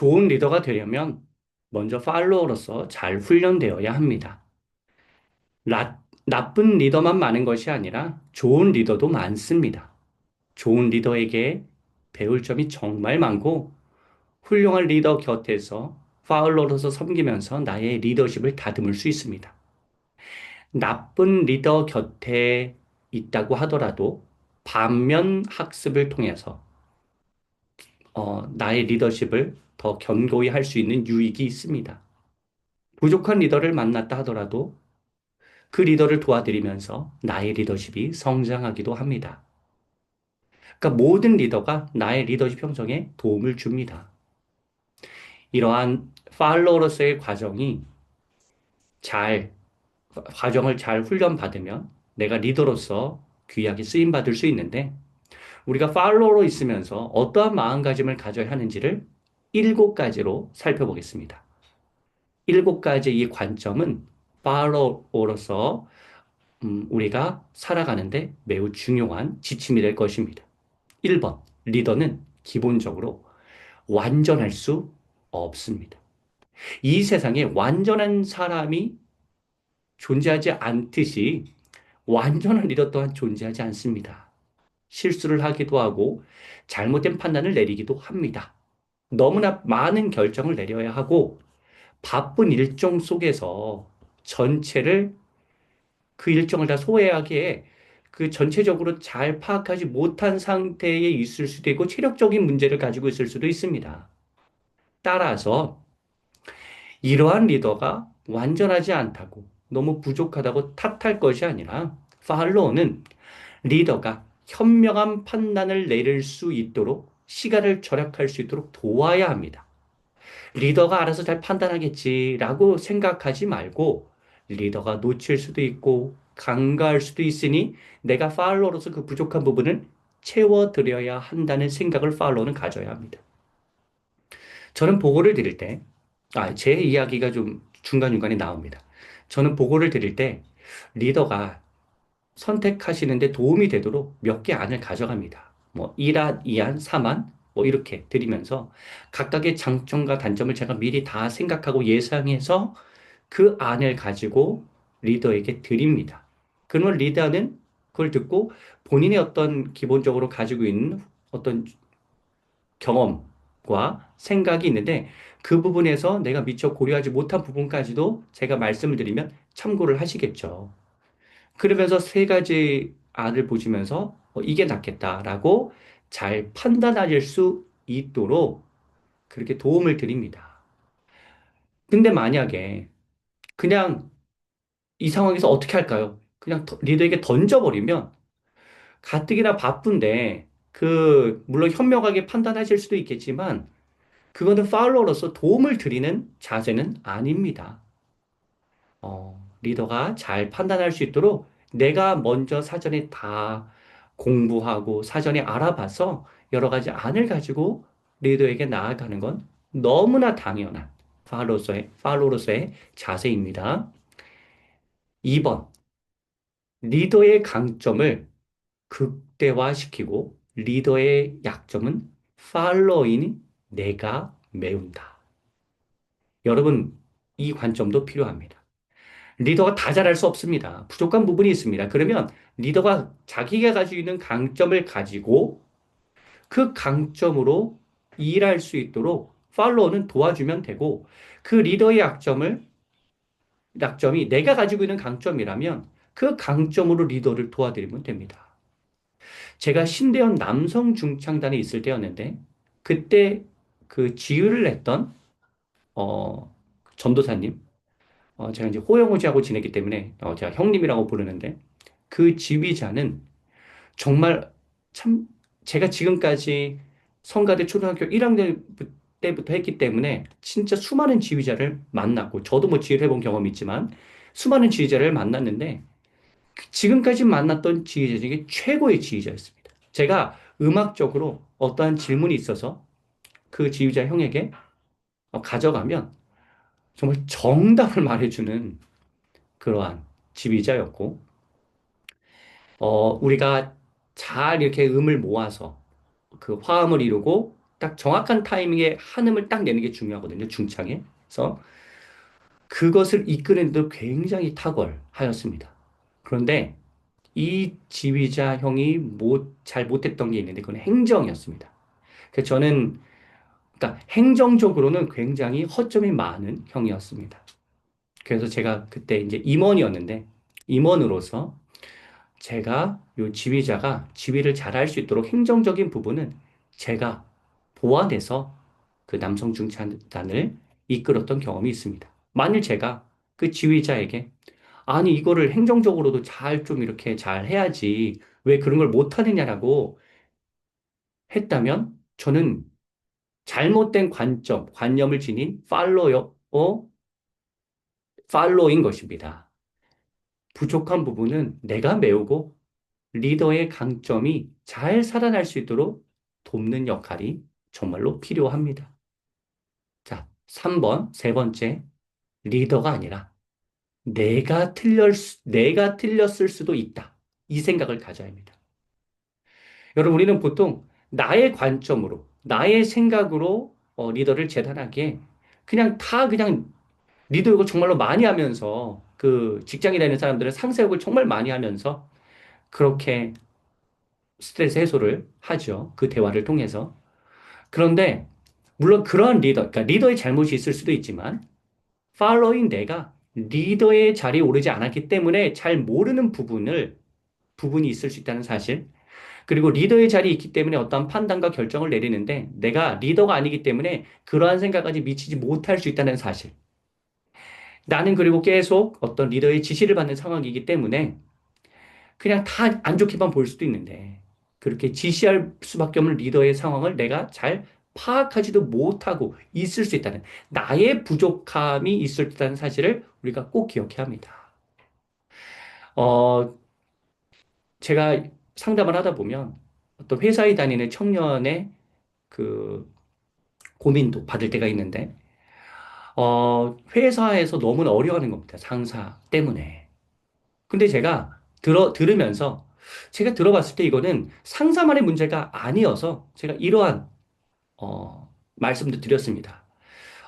좋은 리더가 되려면 먼저 팔로워로서 잘 훈련되어야 합니다. 나, 나쁜 리더만 많은 것이 아니라 좋은 리더도 많습니다. 좋은 리더에게 배울 점이 정말 많고 훌륭한 리더 곁에서 파울러로서 섬기면서 나의 리더십을 다듬을 수 있습니다. 나쁜 리더 곁에 있다고 하더라도 반면 학습을 통해서 어, 나의 리더십을 더 견고히 할 수 있는 유익이 있습니다. 부족한 리더를 만났다 하더라도 그 리더를 도와드리면서 나의 리더십이 성장하기도 합니다. 그러니까 모든 리더가 나의 리더십 형성에 도움을 줍니다. 이러한 팔로워로서의 과정이 잘, 과정을 잘 훈련받으면 내가 리더로서 귀하게 쓰임받을 수 있는데 우리가 팔로워로 있으면서 어떠한 마음가짐을 가져야 하는지를 일곱 가지로 살펴보겠습니다. 일곱 가지 이 관점은 팔로워로서 음, 우리가 살아가는데 매우 중요한 지침이 될 것입니다. 1번, 리더는 기본적으로 완전할 수 없습니다. 이 세상에 완전한 사람이 존재하지 않듯이 완전한 리더 또한 존재하지 않습니다. 실수를 하기도 하고 잘못된 판단을 내리기도 합니다. 너무나 많은 결정을 내려야 하고 바쁜 일정 속에서 전체를 그 일정을 다 소화하기에 그 전체적으로 잘 파악하지 못한 상태에 있을 수도 있고 체력적인 문제를 가지고 있을 수도 있습니다. 따라서 이러한 리더가 완전하지 않다고 너무 부족하다고 탓할 것이 아니라 팔로워는 리더가 현명한 판단을 내릴 수 있도록 시간을 절약할 수 있도록 도와야 합니다. 리더가 알아서 잘 판단하겠지라고 생각하지 말고 리더가 놓칠 수도 있고 간과할 수도 있으니 내가 팔로워로서 그 부족한 부분을 채워드려야 한다는 생각을 팔로워는 가져야 합니다. 저는 보고를 드릴 때, 아, 제 이야기가 좀 중간중간에 나옵니다. 저는 보고를 드릴 때 리더가 선택하시는데 도움이 되도록 몇 개 안을 가져갑니다. 뭐 1안, 2안, 3안 뭐 이렇게 드리면서 각각의 장점과 단점을 제가 미리 다 생각하고 예상해서 그 안을 가지고 리더에게 드립니다. 그러면 리더는 그걸 듣고 본인의 어떤 기본적으로 가지고 있는 어떤 경험과 생각이 있는데 그 부분에서 내가 미처 고려하지 못한 부분까지도 제가 말씀을 드리면 참고를 하시겠죠. 그러면서 세 가지 안을 보시면서 어, 이게 낫겠다라고 잘 판단하실 수 있도록 그렇게 도움을 드립니다. 근데 만약에 그냥 이 상황에서 어떻게 할까요? 그냥 리더에게 던져버리면 가뜩이나 바쁜데 그 물론 현명하게 판단하실 수도 있겠지만 그거는 팔로워로서 도움을 드리는 자세는 아닙니다. 어, 리더가 잘 판단할 수 있도록 내가 먼저 사전에 다 공부하고 사전에 알아봐서 여러 가지 안을 가지고 리더에게 나아가는 건 너무나 당연한 팔로로서의, 팔로로서의 자세입니다. 2번, 리더의 강점을 극대화시키고 리더의 약점은 팔로잉이 내가 메운다. 여러분, 이 관점도 필요합니다. 리더가 다 잘할 수 없습니다. 부족한 부분이 있습니다. 그러면 리더가 자기가 가지고 있는 강점을 가지고 그 강점으로 일할 수 있도록 팔로워는 도와주면 되고 그 리더의 약점을 약점이 내가 가지고 있는 강점이라면 그 강점으로 리더를 도와드리면 됩니다. 제가 신대현 남성 중창단에 있을 때였는데 그때 그 지휘를 했던 어 전도사님 어 제가 이제 호영호지하고 지냈기 때문에 어 제가 형님이라고 부르는데 그 지휘자는 정말 참 제가 지금까지 성가대 초등학교 1학년 때부터 했기 때문에 진짜 수많은 지휘자를 만났고 저도 뭐 지휘를 해본 경험이 있지만 수많은 지휘자를 만났는데 지금까지 만났던 지휘자 중에 최고의 지휘자였습니다. 제가 음악적으로 어떠한 질문이 있어서 그 지휘자 형에게 어, 가져가면 정말 정답을 말해주는 그러한 지휘자였고, 어, 우리가 잘 이렇게 음을 모아서 그 화음을 이루고 딱 정확한 타이밍에 한 음을 딱 내는 게 중요하거든요. 중창에. 그래서 그것을 이끌어내도 굉장히 탁월하였습니다. 그런데 이 지휘자 형이 못, 잘 못했던 게 있는데 그건 행정이었습니다. 그래서 저는 그러니까 행정적으로는 굉장히 허점이 많은 형이었습니다. 그래서 제가 그때 이제 임원이었는데 임원으로서 제가 요 지휘자가 지휘를 잘할 수 있도록 행정적인 부분은 제가 보완해서 그 남성 중차단을 이끌었던 경험이 있습니다. 만일 제가 그 지휘자에게 아니 이거를 행정적으로도 잘 좀 이렇게 잘 해야지 왜 그런 걸 못하느냐라고 했다면 저는 잘못된 관점, 관념을 지닌 팔로요, 어, 팔로인 것입니다. 부족한 부분은 내가 메우고 리더의 강점이 잘 살아날 수 있도록 돕는 역할이 정말로 필요합니다. 자, 3번, 세 번째, 리더가 아니라 내가 틀렸, 내가 틀렸을 수도 있다. 이 생각을 가져야 합니다. 여러분, 우리는 보통 나의 관점으로, 나의 생각으로 어, 리더를 재단하기에 그냥 다 그냥 리더 욕을 정말로 많이 하면서 그 직장에 다니는 사람들은 상사 욕을 정말 많이 하면서 그렇게 스트레스 해소를 하죠. 그 대화를 통해서. 그런데 물론 그러한 리더, 그러니까 리더의 잘못이 있을 수도 있지만 팔로잉 내가 리더의 자리에 오르지 않았기 때문에 잘 모르는 부분을 부분이 있을 수 있다는 사실. 그리고 리더의 자리에 있기 때문에 어떠한 판단과 결정을 내리는데 내가 리더가 아니기 때문에 그러한 생각까지 미치지 못할 수 있다는 사실. 나는 그리고 계속 어떤 리더의 지시를 받는 상황이기 때문에 그냥 다 안 좋게만 볼 수도 있는데 그렇게 지시할 수밖에 없는 리더의 상황을 내가 잘 파악하지도 못하고 있을 수 있다는 나의 부족함이 있을 수 있다는 사실을 우리가 꼭 기억해야 합니다. 어, 제가 상담을 하다 보면 어떤 회사에 다니는 청년의 그 고민도 받을 때가 있는데 어, 회사에서 너무나 어려워하는 겁니다. 상사 때문에. 근데 제가 들어, 들으면서 제가 들어봤을 때 이거는 상사만의 문제가 아니어서 제가 이러한, 어, 말씀도 드렸습니다.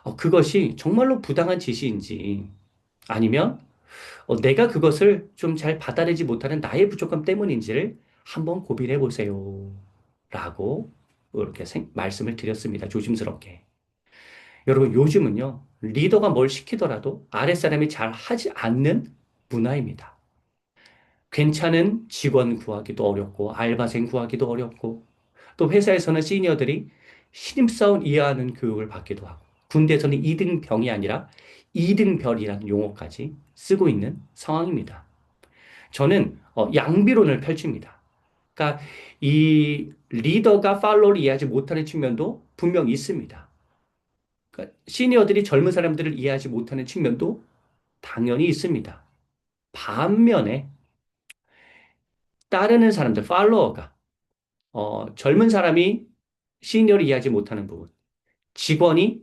어, 그것이 정말로 부당한 지시인지 아니면 어, 내가 그것을 좀 잘 받아내지 못하는 나의 부족함 때문인지를 한번 고민해 보세요. 라고 이렇게 생- 말씀을 드렸습니다. 조심스럽게. 여러분, 요즘은요, 리더가 뭘 시키더라도 아랫사람이 잘 하지 않는 문화입니다. 괜찮은 직원 구하기도 어렵고, 알바생 구하기도 어렵고, 또 회사에서는 시니어들이 신입사원 이해하는 교육을 받기도 하고, 군대에서는 2등병이 아니라 2등별이라는 용어까지 쓰고 있는 상황입니다. 저는 어, 양비론을 펼칩니다. 그러니까 이 리더가 팔로우를 이해하지 못하는 측면도 분명 있습니다. 그러니까 시니어들이 젊은 사람들을 이해하지 못하는 측면도 당연히 있습니다. 반면에 따르는 사람들, 팔로워가 어, 젊은 사람이 시니어를 이해하지 못하는 부분, 직원이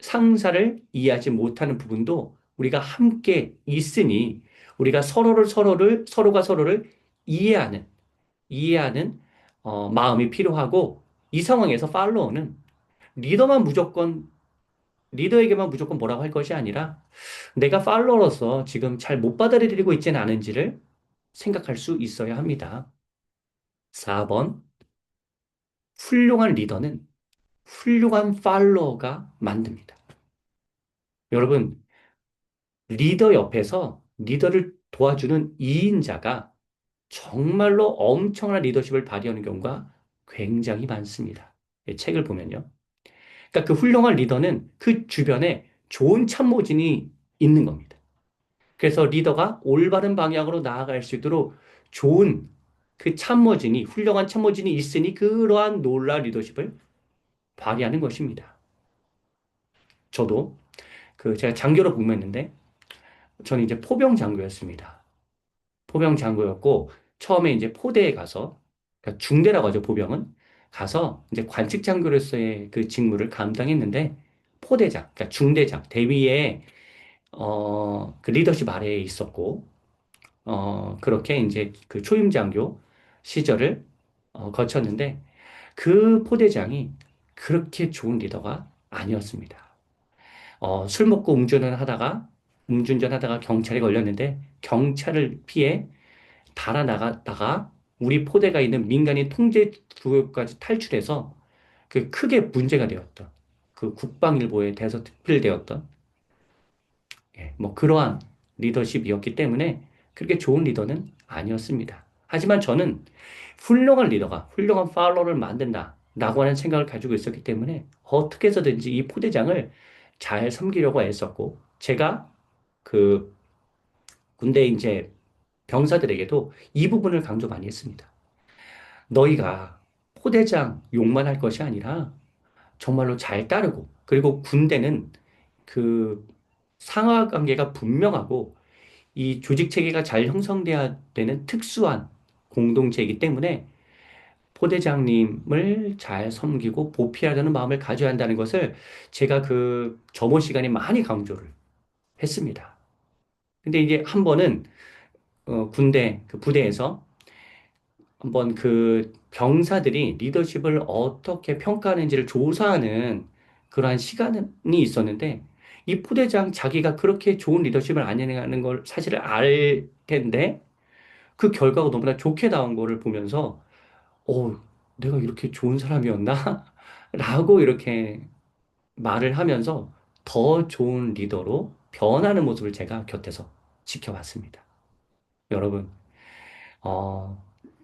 상사를 이해하지 못하는 부분도 우리가 함께 있으니 우리가 서로를 서로를 서로가 서로를 이해하는 이해하는 어, 마음이 필요하고 이 상황에서 팔로워는 리더만 무조건 리더에게만 무조건 뭐라고 할 것이 아니라 내가 팔로워로서 지금 잘 못 받아들이고 있지는 않은지를 생각할 수 있어야 합니다. 4번 훌륭한 리더는 훌륭한 팔로워가 만듭니다. 여러분, 리더 옆에서 리더를 도와주는 2인자가 정말로 엄청난 리더십을 발휘하는 경우가 굉장히 많습니다. 이 책을 보면요. 그러니까 그 훌륭한 리더는 그 주변에 좋은 참모진이 있는 겁니다. 그래서 리더가 올바른 방향으로 나아갈 수 있도록 좋은 그 참모진이, 훌륭한 참모진이 있으니 그러한 놀라운 리더십을 발휘하는 것입니다. 저도 그 제가 장교로 복무했는데 저는 이제 포병 장교였습니다. 포병 장교였고 처음에 이제 포대에 가서 그러니까 중대라고 하죠, 포병은. 가서 이제 관측 장교로서의 그 직무를 감당했는데 포대장, 그러니까 중대장, 대위에 어, 그 리더십 아래에 있었고 어, 그렇게 이제 그 초임 장교 시절을 어, 거쳤는데 그 포대장이 그렇게 좋은 리더가 아니었습니다. 어, 술 먹고 음주운전 하다가 음주운전 하다가 경찰에 걸렸는데 경찰을 피해 달아나갔다가 우리 포대가 있는 민간인 통제 구역까지 탈출해서 그 크게 문제가 되었던 그 국방일보에 대해서 특필되었던 예, 뭐 그러한 리더십이었기 때문에 그렇게 좋은 리더는 아니었습니다. 하지만 저는 훌륭한 리더가 훌륭한 팔로워를 만든다 라고 하는 생각을 가지고 있었기 때문에 어떻게 해서든지 이 포대장을 잘 섬기려고 애썼고 제가 그 군대 이제 병사들에게도 이 부분을 강조 많이 했습니다. 너희가 포대장 욕만 할 것이 아니라 정말로 잘 따르고 그리고 군대는 그 상하 관계가 분명하고 이 조직 체계가 잘 형성돼야 되는 특수한 공동체이기 때문에 포대장님을 잘 섬기고 보필하려는 마음을 가져야 한다는 것을 제가 그 저번 시간에 많이 강조를 했습니다. 근데 이제 한 번은 어, 군대 그 부대에서 한번 그 병사들이 리더십을 어떻게 평가하는지를 조사하는 그러한 시간이 있었는데 이 부대장 자기가 그렇게 좋은 리더십을 안 해내는 걸 사실을 알 텐데 그 결과가 너무나 좋게 나온 거를 보면서 어, 내가 이렇게 좋은 사람이었나? 라고 이렇게 말을 하면서 더 좋은 리더로 변하는 모습을 제가 곁에서 지켜봤습니다. 여러분, 어,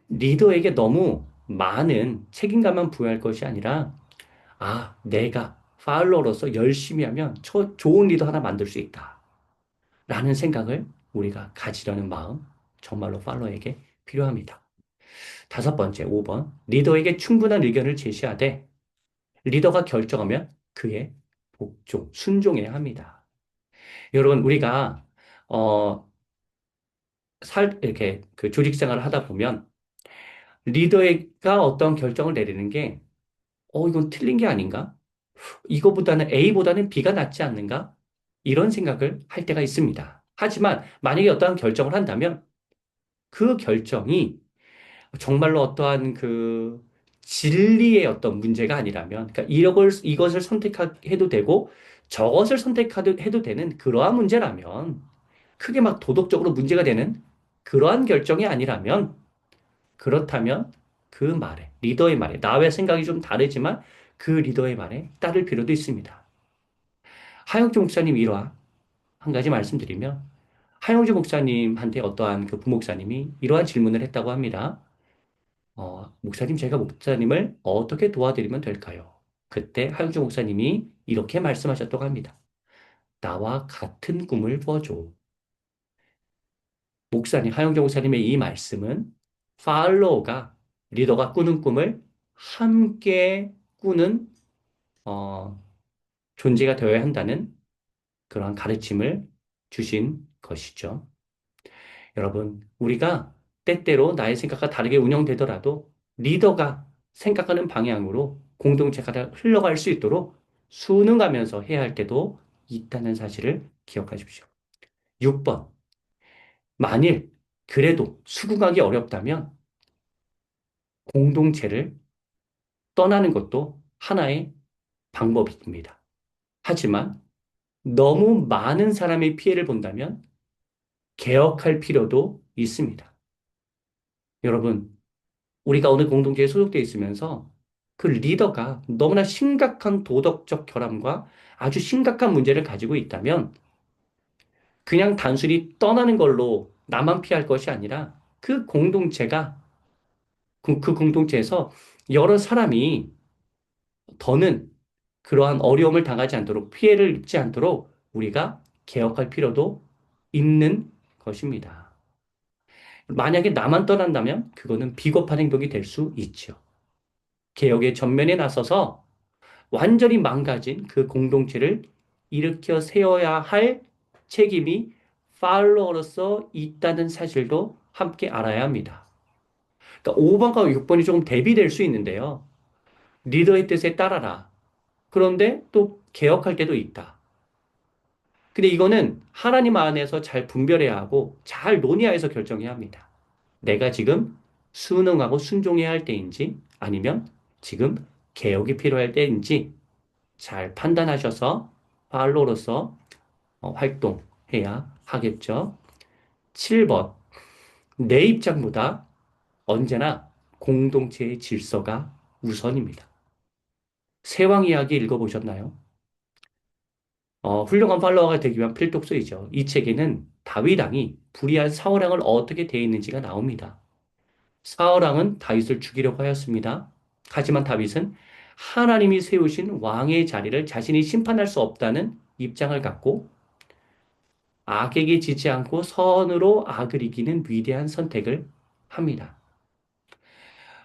리더에게 너무 많은 책임감만 부여할 것이 아니라, 아, 내가 팔로워로서 열심히 하면 저 좋은 리더 하나 만들 수 있다. 라는 생각을 우리가 가지려는 마음, 정말로 팔로워에게 필요합니다. 다섯 번째, 5번. 리더에게 충분한 의견을 제시하되, 리더가 결정하면 그의 복종, 순종해야 합니다. 여러분, 우리가, 어, 살, 이렇게 그 조직 생활을 하다 보면 리더가 어떤 결정을 내리는 게, 어, 이건 틀린 게 아닌가? 이거보다는 A보다는 B가 낫지 않는가? 이런 생각을 할 때가 있습니다. 하지만 만약에 어떠한 결정을 한다면 그 결정이 정말로 어떠한 그 진리의 어떤 문제가 아니라면, 그러니까 이걸, 이것을 선택해도 되고 저것을 선택해도 되는 그러한 문제라면, 크게 막 도덕적으로 문제가 되는 그러한 결정이 아니라면 그렇다면 그 말에 리더의 말에 나의 생각이 좀 다르지만 그 리더의 말에 따를 필요도 있습니다. 하영주 목사님 일화 한 가지 말씀드리면 하영주 목사님한테 어떠한 그 부목사님이 이러한 질문을 했다고 합니다. 어, 목사님 제가 목사님을 어떻게 도와드리면 될까요? 그때 하영주 목사님이 이렇게 말씀하셨다고 합니다. 나와 같은 꿈을 꿔줘. 목사님, 하영정 목사님의 이 말씀은 팔로우가 리더가 꾸는 꿈을 함께 꾸는 어, 존재가 되어야 한다는 그러한 가르침을 주신 것이죠. 여러분, 우리가 때때로 나의 생각과 다르게 운영되더라도 리더가 생각하는 방향으로 공동체가 흘러갈 수 있도록 순응하면서 해야 할 때도 있다는 사실을 기억하십시오. 6번. 만일 그래도 수긍하기 어렵다면 공동체를 떠나는 것도 하나의 방법입니다. 하지만 너무 많은 사람의 피해를 본다면 개혁할 필요도 있습니다. 여러분, 우리가 어느 공동체에 소속되어 있으면서 그 리더가 너무나 심각한 도덕적 결함과 아주 심각한 문제를 가지고 있다면 그냥 단순히 떠나는 걸로 나만 피할 것이 아니라 그 공동체가 그, 그 공동체에서 여러 사람이 더는 그러한 어려움을 당하지 않도록 피해를 입지 않도록 우리가 개혁할 필요도 있는 것입니다. 만약에 나만 떠난다면 그거는 비겁한 행동이 될 수 있죠. 개혁의 전면에 나서서 완전히 망가진 그 공동체를 일으켜 세워야 할 책임이 팔로워로서 있다는 사실도 함께 알아야 합니다. 그러니까 5번과 6번이 조금 대비될 수 있는데요. 리더의 뜻에 따라라. 그런데 또 개혁할 때도 있다. 근데 이거는 하나님 안에서 잘 분별해야 하고 잘 논의하여서 결정해야 합니다. 내가 지금 순응하고 순종해야 할 때인지 아니면 지금 개혁이 필요할 때인지 잘 판단하셔서 팔로로서 어, 활동해야 하겠죠. 7번. 내 입장보다 언제나 공동체의 질서가 우선입니다. 세왕 이야기 읽어보셨나요? 어, 훌륭한 팔로워가 되기 위한 필독서이죠. 이 책에는 다윗 왕이 불의한 사울왕을 어떻게 대했는지가 나옵니다. 사울왕은 다윗을 죽이려고 하였습니다. 하지만 다윗은 하나님이 세우신 왕의 자리를 자신이 심판할 수 없다는 입장을 갖고 악에게 지지 않고 선으로 악을 이기는 위대한 선택을 합니다.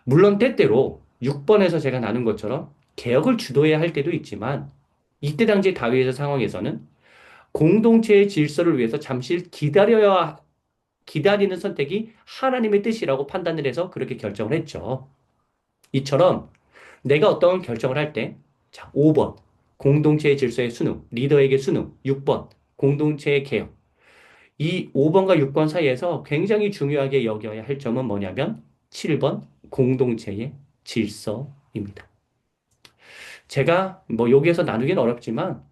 물론 때때로 6번에서 제가 나눈 것처럼 개혁을 주도해야 할 때도 있지만 이때 당시 다윗의 상황에서는 공동체의 질서를 위해서 잠시 기다려야 기다리는 선택이 하나님의 뜻이라고 판단을 해서 그렇게 결정을 했죠. 이처럼 내가 어떤 결정을 할 때, 자, 5번, 공동체의 질서의 순응, 리더에게 순응, 6번, 공동체의 개혁. 이 5번과 6번 사이에서 굉장히 중요하게 여겨야 할 점은 뭐냐면 7번, 공동체의 질서입니다. 제가 뭐 여기에서 나누기는 어렵지만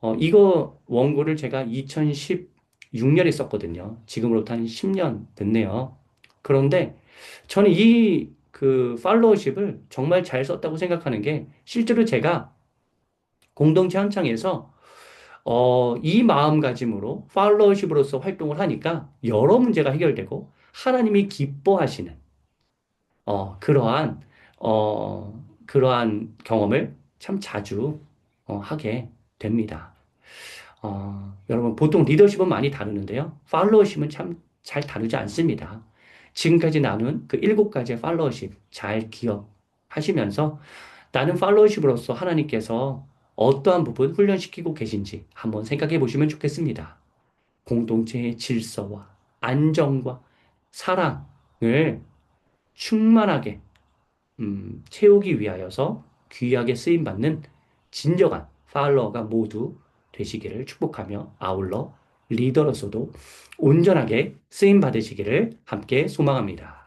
어, 이거 원고를 제가 2016년에 썼거든요. 지금으로부터 한 10년 됐네요. 그런데 저는 이 그 팔로우십을 정말 잘 썼다고 생각하는 게 실제로 제가 공동체 한창에서 어, 이 마음가짐으로 팔로우십으로서 활동을 하니까 여러 문제가 해결되고 하나님이 기뻐하시는 어, 그러한 어, 그러한 경험을 참 자주 어, 하게 됩니다. 어, 여러분 보통 리더십은 많이 다루는데요. 팔로워십은 참 잘 다루지 않습니다. 지금까지 나눈 그 일곱 가지의 팔로워십 잘 기억하시면서 나는 팔로워십으로서 하나님께서 어떠한 부분 훈련시키고 계신지 한번 생각해 보시면 좋겠습니다. 공동체의 질서와 안정과 사랑을 충만하게 음, 채우기 위하여서 귀하게 쓰임 받는 진정한 팔로워가 모두 되시기를 축복하며 아울러 리더로서도 온전하게 쓰임 받으시기를 함께 소망합니다.